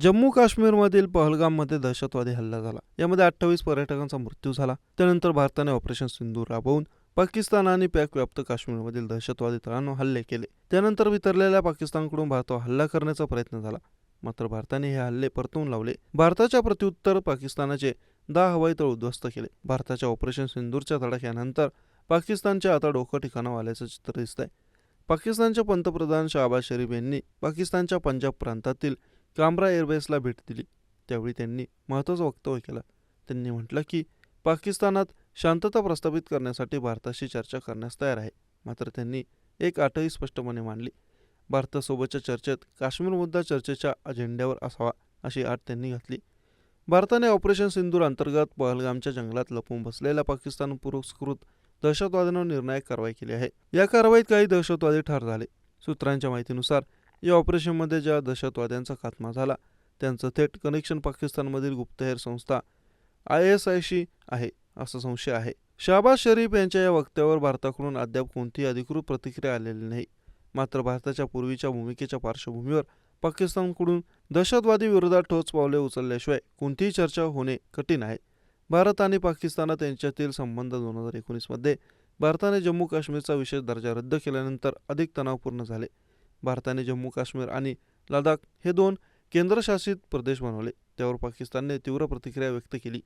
जम्मू काश्मीरमधील पहलगाममध्ये दहशतवादी हल्ला झाला. यामध्ये अठ्ठावीस पर्यटकांचा मृत्यू झाला. त्यानंतर भारताने ऑपरेशन सिंधू राबवून पाकिस्तान आणि पॅक व्याप्त काश्मीरमधील दहशतवादी तळांवर हल्ले केले. त्यानंतर वितरलेल्या पाकिस्तानकडून भारतावर हल्ला करण्याचा प्रयत्न झाला. मात्र भारताने हे हल्ले परतवून लावले. भारताच्या प्रत्युत्तर पाकिस्तानाचे दहा हवाई तळ उद्ध्वस्त केले. भारताच्या ऑपरेशन सिंदूरच्या धडाक्यानंतर पाकिस्तानच्या आता डोकं ठिकाणावर आल्याचं चित्र दिसतंय. पाकिस्तानचे पंतप्रधान शहबाज शरीफ यांनी पाकिस्तानच्या पंजाब प्रांतातील कामरा एअरबेसला भेट दिली. त्यावेळी त्यांनी महत्त्वाचं वक्तव्य केलं. त्यांनी म्हटलं की पाकिस्तानात शांतता प्रस्थापित करण्यासाठी भारताशी चर्चा करण्यास तयार आहे. मात्र त्यांनी एक आठही स्पष्टपणे मांडली. भारतासोबतच्या चर्चेत काश्मीर मुद्दा चर्चेच्या अजेंड्यावर असावा अशी आठ त्यांनी घातली. भारताने ऑपरेशन सिंदूर अंतर्गत पहलगामच्या जंगलात लपून बसलेल्या पाकिस्तान पुरस्कृत दहशतवाद्यांवर निर्णायक कारवाई केली आहे. या कारवाईत काही दहशतवादी ठार झाले. सूत्रांच्या माहितीनुसार या ऑपरेशनमध्ये ज्या दहशतवाद्यांचा खात्मा झाला त्यांचं थेट कनेक्शन पाकिस्तानमधील गुप्तहेर संस्था आय एस आयशी आहे असा संशय आहे. शहबाज शरीफ यांच्या या वक्त्यावर भारताकडून अद्याप कोणतीही अधिकृत प्रतिक्रिया आलेली नाही. मात्र भारताच्या पूर्वीच्या भूमिकेच्या पार्श्वभूमीवर पाकिस्तानकडून दहशतवादी विरोधात ठोस पावले उचलल्याशिवाय कोणतीही चर्चा होणे कठीण आहे. भारत आणि पाकिस्तानात यांच्यातील संबंध दोन हजार एकोणीसमध्ये भारताने जम्मू काश्मीरचा विशेष दर्जा रद्द केल्यानंतर अधिक तणावपूर्ण झाले. भारताने जम्मू काश्मीर आणि लडाख हे दोन केंद्रशासित प्रदेश बनवले. त्यावर पाकिस्तानने तीव्र प्रतिक्रिया व्यक्त केली.